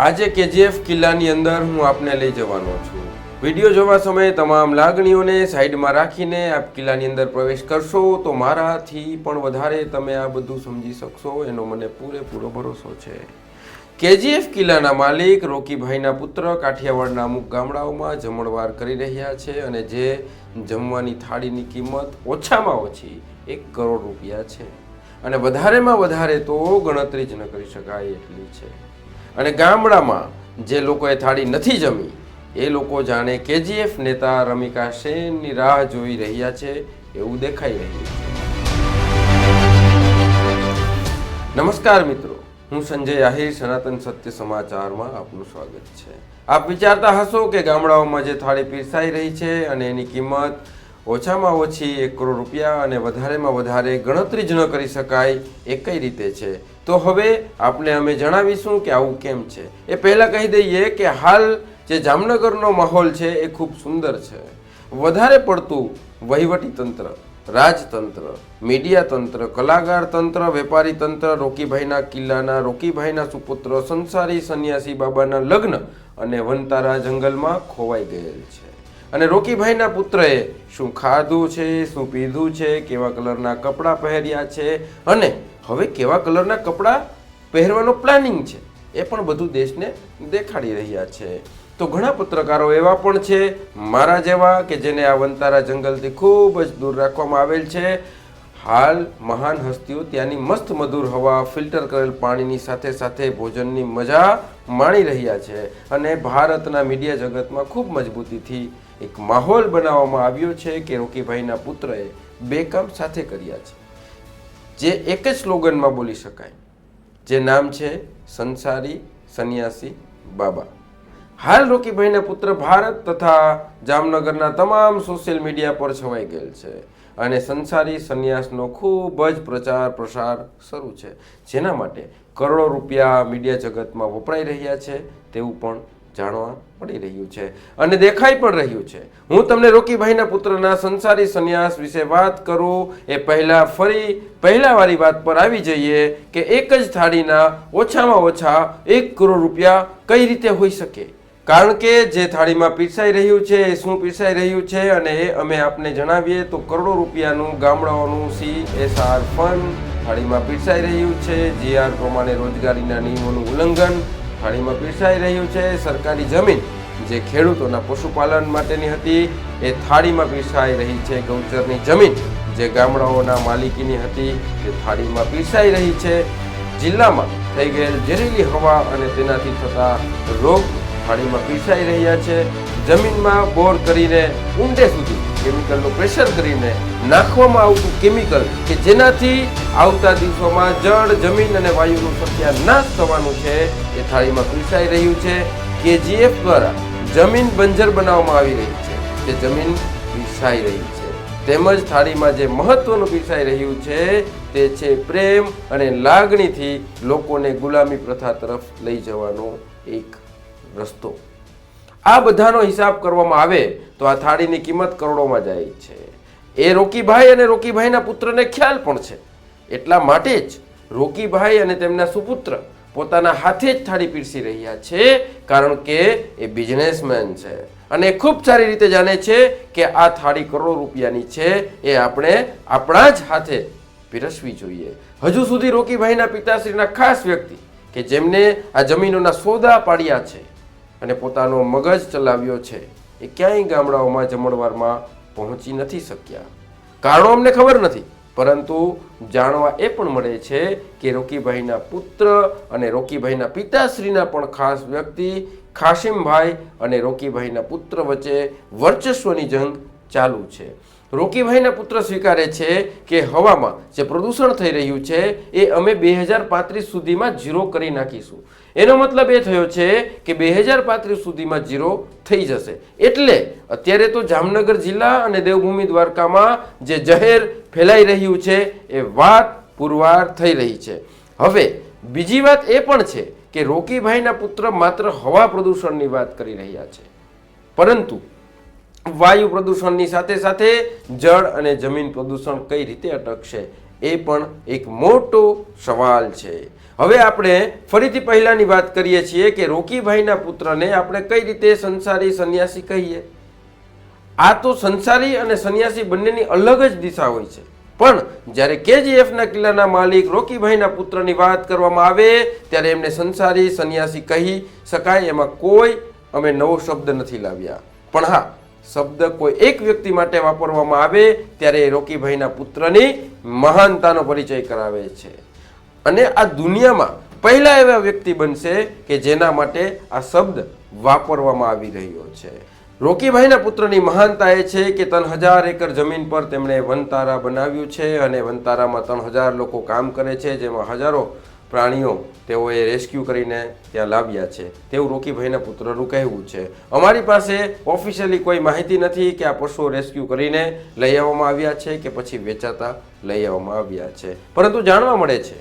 આજે કેજીએફ કિલ્લાની અંદર હું આપને લઈ જવાનો છું. વીડિયો જોવા સમયે તમામ લાગણીઓને સાઈડમાં રાખીને આપ કિલ્લાની અંદર પ્રવેશ કરશો તો મારાથી પણ વધારે તમે આ બધું સમજી શકશો, એનો મને પૂરેપૂરો ભરોસો છે. કેજીએફ કિલ્લાના માલિક રોકીભાઈના પુત્ર કાઠિયાવાડના અમુક ગામડાઓમાં જમણવાર કરી રહ્યા છે અને જે જમવાની થાળીની કિંમત ઓછામાં ઓછી એક કરોડ રૂપિયા છે. અને વધારેમાં વધારે તો ગણતરી જ ન કરી શકાય એટલી છે. અને ગામડામાં જે લોકોએ થાળી નથી જમી, એ લોકો જાણે કેજીએફ નેતા રમિકા સેનની રાહ જોઈ રહ્યા છે એવું દેખાઈ રહ્યું છે. નમસ્કાર મિત્રો, હું સંજય આહિર, સનાતન સત્ય સમાચારમાં આપનું સ્વાગત છે. આપ વિચારતા હશો કે ગામડાઓમાં જે થાળી પીરસાઈ રહી છે અને એની કિંમત ઓછામાં ઓછી એક કરોડ રૂપિયા અને વધારેમાં વધારે ગણતરી જ ન કરી શકાય એ કઈ રીતે છે. તો હવે આપને અમે જણાવીશું કે આવું કેમ છે. એ પહેલાં કહી દઈએ કે હાલ જે જામનગરનો માહોલ છે એ ખૂબ સુંદર છે. વધારે પડતું વહીવટી તંત્ર, રાજતંત્ર મીડિયા તંત્ર, કલાકાર તંત્ર, વેપારી તંત્ર, રોકીભાઈના કિલ્લાના, રોકીભાઈના સુપુત્ર, સંસારી સંન્યાસી બાબાના લગ્ન અને વનતારા જંગલમાં ખોવાઈ ગયેલ છે. અને રોકીભાઈના પુત્રએ શું ખાધું છે, શું પીધું છે, કેવા કલરના કપડાં પહેર્યા છે અને હવે કેવા કલરના કપડાં પહેરવાનો પ્લાનિંગ છે, એ પણ બધું દેશને દેખાડી રહ્યા છે. તો ઘણા પત્રકારો એવા પણ છે, મારા જેવા, કે જેને આ વંતારા જંગલથી ખૂબ જ દૂર રાખવામાં આવેલ છે. હાલ મહાન હસ્તીઓ ત્યાંની મસ્ત મધુર હવા ફિલ્ટર કરેલ પાણીની સાથે સાથે ભોજનની મજા માણી રહ્યા છે અને ભારતના મીડિયા જગતમાં ખૂબ મજબૂતીથી એક માહોલ બનાવવામાં આવ્યો છે કે રોકીભાઈના પુત્રએ બે કામ સાથે કર્યા છે. જે એક જ સ્લોગનમાં બોલી શકાય. જે નામ છે, સંસારી સંન્યાસી બાબા. હાલ રોકીભાઈના પુત્ર ભારત તથા જામનગરના તમામ સોશિયલ મીડિયા પર છવાઈ ગયેલ છે અને સંસારી સંન્યાસનો ખૂબ જ પ્રચાર પ્રસાર શરૂ છે. જેના માટે કરોડો રૂપિયા મીડિયા જગતમાં વપરાઈ રહ્યા છે, તેવું પણ જાણવા મળી રહ્યું છે અને દેખાઈ પણ રહ્યું છે. હું તમને રોકીભાઈના પુત્રના સંસારી સંન્યાસ વિશે વાત કરું, એ પહેલા ફરી પહેલા વાળી વાત પર આવી જઈએ કે એક જ થાળીના ઓછામાં ઓછા એક કરોડ રૂપિયા કઈ રીતે હોઈ શકે? કારણ કે જે થાળીમાં પીરસાઈ રહ્યું છે, એ શું પીરસાઈ રહ્યું છે અને એ અમે આપને જણાવીએ તો કરોડો રૂપિયાનું ગામડાઓનું સી એસ આર ફંડ થાળીમાં પીરસાઈ રહ્યું છે. જીઆર પ્રમાણે રોજગારીના નિયમોનું ઉલ્લંઘન થાળીમાં પીરસાઈ રહ્યું છે. સરકારી જમીન જે ખેડૂતોના પશુપાલન માટેની હતી, એ થાળીમાં પીરસાઈ રહી છે. ગૌચરની જમીન જે ગામડાઓના માલિકીની હતી તે થાળીમાં પીરસાઈ રહી છે. જિલ્લામાં થઈ ગયેલ ઝેરીલી હવા અને તેનાથી થતા રોગ થાળીમાં પીરસાઈ રહ્યા છે. જમીનમાં બોર કરીને ઊંડે સુધી કેમિકલનું પ્રેશર કરીને નાખવામાં આવતું કેમિકલ કે જેનાથી આવતા દિવસોમાં જળ, જમીન અને વાયુનું સત્યાનાશ થવાનું છે, એ થાળીમાં પીરસાઈ રહ્યું છે. કેજીએફ દ્વારા જમીન બંજર બનાવવામાં આવી રહી છે કે જમીન પીરસાઈ રહી છે. તેમજ થાળીમાં જે મહત્વનું પીરસાઈ રહ્યું છે, તે છે પ્રેમ અને લાગણીથી લોકોને ગુલામી પ્રથા તરફ લઈ જવાનો એક રસ્તો. આ બધાનો હિસાબ કરવામાં આવે તો આ થાળીની કિંમત કરોડોમાં જાય છે. એ રોકીભાઈ અને રોકીભાઈના પુત્રને ખ્યાલ પણ છે. એટલા માટે જ રોકીભાઈ અને તેમના સુપુત્ર પોતાના હાથે જ થાળી પીરસી રહ્યા છે, કારણ કે એ બિઝનેસમેન છે. અને ખૂબ સારી રીતે જાણે છે કે આ થાળી કરોડો રૂપિયાની છે, એ આપણે આપણા જ હાથે પીરસવી જોઈએ. હજુ સુધી રોકીભાઈના પિતાશ્રીના ખાસ વ્યક્તિ કે જેમને આ જમીનોના સોદા પાડ્યા છે અને પોતાનો મગજ ચલાવ્યો છે. એ ક્યાંય ગામડાઓમાં જમણવારમાં પહોંચી નથી શક્યા. કારણો અમને ખબર નથી, પરંતુ જાણવા એ પણ મળે છે કે રોકીભાઈના પુત્ર અને રોકીભાઈના પિતાશ્રીના પણ ખાસ વ્યક્તિ ખાશિમભાઈ અને રોકીભાઈના પુત્ર વચ્ચે વર્ચસ્વની જંગ ચાલુ છે. રોકીભાઈના પુત્ર સ્વીકારે છે કે હવામાં જે પ્રદૂષણ થઈ રહ્યું છે, એ અમે બે હજાર પાંત્રીસ સુધીમાં ઝીરો કરી નાખીશું. એનો મતલબ એ થયો છે કે બે હજાર પાંત્રીસ સુધીમાં ઝીરો થઈ જશે. એટલે અત્યારે તો જામનગર જિલ્લા અને દેવભૂમિ દ્વારકામાં જે જહેર ફેલાઈ રહ્યું છે, એ વાત પુરવાર થઈ રહી છે. હવે, બીજી વાત એ પણ છે કે રોકીભાઈના પુત્ર માત્ર હવા પ્રદૂષણની વાત કરી રહ્યા છે. પરંતુ વાયુ પ્રદૂષણની સાથે સાથે જળ અને જમીન પ્રદૂષણ કઈ રીતે અટકશે, એ પણ એક મોટો સવાલ છે. હવે આપણે ફરીથી પહેલાની વાત કરીએ છીએ કે રોકીભાઈના પુત્રને આપણે કઈ રીતે સંસારી સંન્યાસી કહીએ? આ તો સંસારી અને સંન્યાસી બંનેની અલગ જ દિશા હોય છે. પણ જ્યારે કેજીએફના કિલ્લાના માલિક રોકીભાઈના પુત્રની વાત કરવામાં આવે, ત્યારે એમને સંસારી સંન્યાસી કહી શકાય. એમાં કોઈ અમે નવો શબ્દ નથી લાવ્યા. પણ હા શબ્દ કોઈ એક વ્યક્તિ માટે વાપરવામાં આવે, ત્યારે એ રોકીભાઈના પુત્રની મહાનતાનો પરિચય કરાવે છે. અને આ દુનિયામાં પહેલા એવા વ્યક્તિ બનશે કે જેના માટે આ શબ્દ વાપરવામાં આવી રહ્યો છે. રોકીભાઈના પુત્રની મહાનતા એ છે કે ત્રણ હજાર એકર જમીન પર તેમણે વનતારા બનાવ્યું છે અને વનતારામાં ત્રણ હજાર લોકો કામ કરે છે, જેમાં હજારો પ્રાણીઓ તેઓએ રેસ્ક્યુ કરીને ત્યાં લાવ્યા છે. તેવું રોકીભાઈના પુત્રનું કહેવું છે. અમારી પાસે ઓફિશિયલી કોઈ માહિતી નથી કે આ પશુઓ રેસ્ક્યુ કરીને લઈ આવવામાં આવ્યા છે કે પછી વેચાતા લઈ આવવામાં આવ્યા છે. પરંતુ જાણવા મળે છે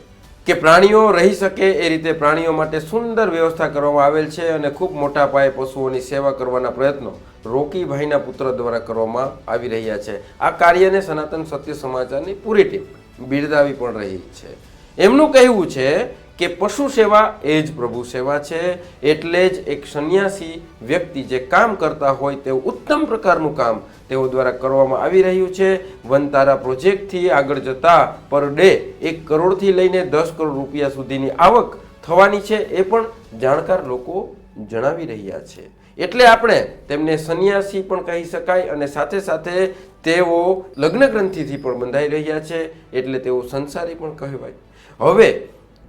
કે પ્રાણીઓ રહી શકે એ રીતે પ્રાણીઓ માટે સુંદર વ્યવસ્થા કરવામાં આવેલ છે અને ખૂબ મોટા પાયે પશુઓની સેવા કરવાના પ્રયત્નો રોકીભાઈના પુત્ર દ્વારા કરવામાં આવી રહ્યા છે. આ કાર્યને સનાતન સત્ય સમાચારની પૂરી ટીમ બિરદાવી પણ રહી છે. એમનું કહેવું છે કે પશુ સેવા એ જ પ્રભુ સેવા છે. એટલે જ એક સંન્યાસી વ્યક્તિ જે કામ કરતા હોય તેવું ઉત્તમ પ્રકારનું કામ તેઓ દ્વારા કરવામાં આવી રહ્યું છે. વનતારા પ્રોજેક્ટથી આગળ જતા પર ડે એક કરોડથી લઈને દસ કરોડ રૂપિયા સુધીની આવક થવાની છે એ પણ જાણકાર લોકો જણાવી રહ્યા છે. એટલે આપણે તેમને સંન્યાસી પણ કહી શકાય અને સાથે સાથે તેઓ લગ્ન ગ્રંથિથી પણ બંધાઈ રહ્યા છે. એટલે તેઓ સંસારી પણ કહેવાય. હવે,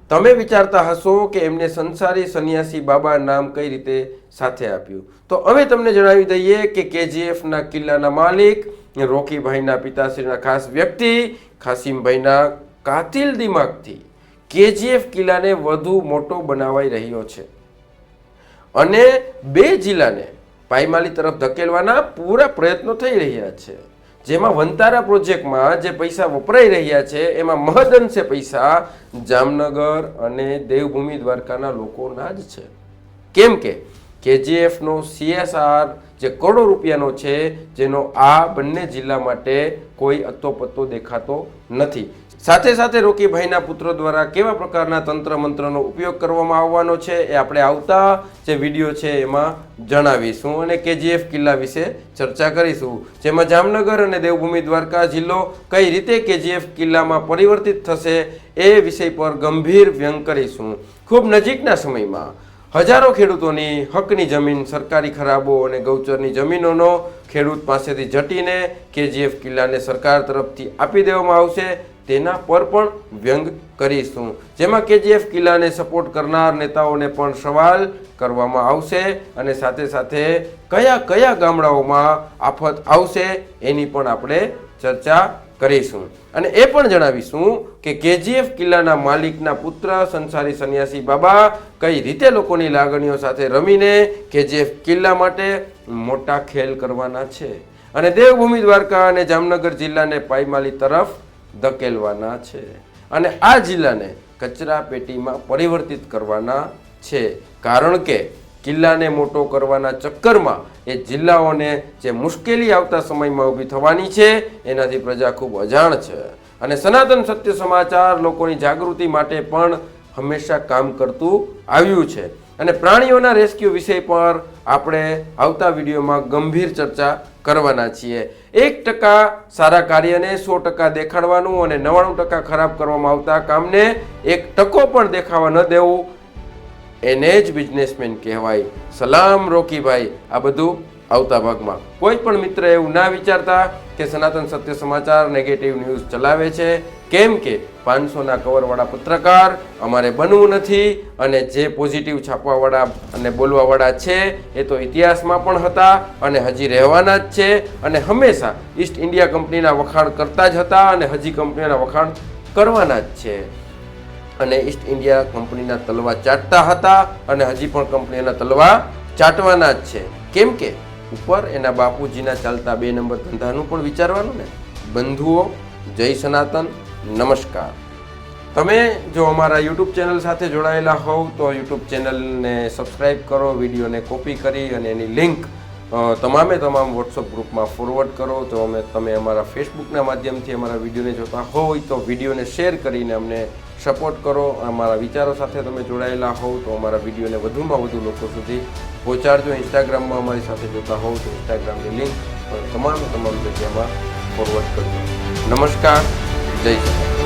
તમે વિચારતા હશો કે એમને સંસારી સંન્યાસી બાબા નામ કઈ રીતે સાથે આપ્યું? તો અમે તમને જણાવી દઈએ કે કેજીએફના કિલ્લાના માલિક, રોકીભાઈના પિતાશ્રીના ખાસ વ્યક્તિ, ખાસીમભાઈના કાતિલ દિમાગથી કેજીએફ કિલ્લાને વધુ મોટો બનાવાઈ રહ્યો છે. અને બે જિલ્લાને પાયમાલી તરફ ધકેલવાના પૂરા પ્રયત્નો થઈ રહ્યા છે. જેમાં વંતારા પ્રોજેક્ટમાં જે પૈસા વપરાઈ રહ્યા છે, એમાં મહદઅંશે પૈસા જામનગર અને દેવભૂમિ દ્વારકાના લોકોના જ છે. કેમ કે કેજીએફનો સીએસઆર જે કરોડો રૂપિયાનો છે, જેનો આ બંને જિલ્લા માટે કોઈ અત્તોપત્તો દેખાતો નથી. સાથે સાથે રોકીભાઈના પુત્રો દ્વારા કેવા પ્રકારના તંત્ર મંત્રનો ઉપયોગ કરવામાં આવવાનો છે એ આપણે આવતા જે વીડિયો છે એમાં જણાવીશું અને કેજીએફ કિલ્લા વિશે ચર્ચા કરીશું. જેમાં જામનગર અને દેવભૂમિ દ્વારકા જિલ્લો કઈ રીતે કેજીએફ કિલ્લામાં પરિવર્તિત થશે એ વિષય પર ગંભીર વ્યંગ કરીશું. ખૂબ નજીકના સમયમાં હજારો ખેડૂતોની હકની જમીન, સરકારી ખરાબો અને ગૌચરની જમીનોનો ખેડૂત પાસેથી જટીને કેજીએફ કિલ્લાને સરકાર તરફથી આપી દેવામાં આવશે. તેના પર પણ વ્યંગ કરીશું. જેમાં કેજીએફ કિલ્લાને સપોર્ટ કરનાર નેતાઓને પણ સવાલ કરવામાં આવશે અને સાથે સાથે કયા કયા ગામડાઓમાં આફત આવશે એની પણ આપણે ચર્ચા કરીશું. અને એ પણ જણાવીશું કે કેજીએફ કિલ્લાના માલિકના પુત્ર સંસારી સંન્યાસી બાબા કઈ રીતે લોકોની લાગણીઓ સાથે રમીને કેજીએફ કિલ્લા માટે મોટા ખેલ કરવાના છે. અને દેવભૂમિ દ્વારકા અને જામનગર જિલ્લાને પાયમાલી તરફ ધકેલવાના છે અને આ જિલ્લાને કચરા પેટીમાં પરિવર્તિત કરવાના છે. કારણ કે કિલ્લાને મોટો કરવાના ચક્કરમાં એ જિલ્લાઓને જે મુશ્કેલી આવતા સમયમાં ઊભી થવાની છે, એનાથી પ્રજા ખૂબ અજાણ છે. અને સનાતન સત્ય સમાચાર લોકોની જાગૃતિ માટે પણ હંમેશા કામ કરતું આવ્યું છે. અને પ્રાણીઓના રેસ્ક્યુ વિષય પર આપણે આવતા વિડીયોમાં ગંભીર ચર્ચા કરવાના છીએ. એક ટકા સારા કાર્યને સો ટકા દેખાડવાનું અને નવ્વાણું ટકા ખરાબ કરવામાં આવતા કામને એક ટકો પણ દેખાવા ન દેવું. એને જ બિઝનેસમેન કહેવાય. સલામ રોકીભાઈ. આ બધું આવતા ભાગમાં. કોઈ પણ મિત્ર એવું ના વિચારતા કે સનાતન સત્ય સમાચાર નેગેટિવ ન્યૂઝ ચલાવે છે, કેમ કે પાંચસોના કવરવાળા પત્રકાર અમારે બનવું નથી અને જે પોઝિટિવ છાપવાવાળા અને બોલવાવાળા છે, એ તો ઇતિહાસમાં પણ હતા અને હજી રહેવાના જ છે અને હંમેશા ઈસ્ટ ઇન્ડિયા કંપનીના વખાણ કરતા જ હતા અને હજી કંપનીના વખાણ કરવાના જ છે. અને ઈસ્ટ ઇન્ડિયા કંપનીના તલવા ચાટતા હતા અને હજી પણ કંપનીના તલવા ચાટવાના જ છે. કેમ કે ઉપર એના બાપુજીના ચાલતા બે નંબર ધંધાનું પણ વિચારવાનું ને? બંધુઓ, જય સનાતન, નમસ્કાર. તમે જો અમારા યુટ્યુબ ચેનલ સાથે જોડાયેલા હોવ તો યુટ્યુબ ચેનલને સબસ્ક્રાઈબ કરો, વિડીયોને કોપી કરી અને એની લિંક તમામે તમામ વોટ્સઅપ ગ્રુપમાં ફોરવર્ડ કરો. તો અમે, તમે અમારા ફેસબુકના માધ્યમથી અમારા વિડીયોને જોતા હોય તો વિડીયોને શેર કરીને અમને સપોર્ટ કરો. અમારા વિચારો સાથે તમે જોડાયેલા હોવ તો અમારા વિડીયોને વધુમાં વધુ લોકો સુધી પહોંચાડજો. ઇન્સ્ટાગ્રામમાં અમારી સાથે જોતા હોવ તો ઇન્સ્ટાગ્રામની લિંક તમામ તમામ જગ્યામાં ફોરવર્ડ કરજો. નમસ્કાર. જય જવાન.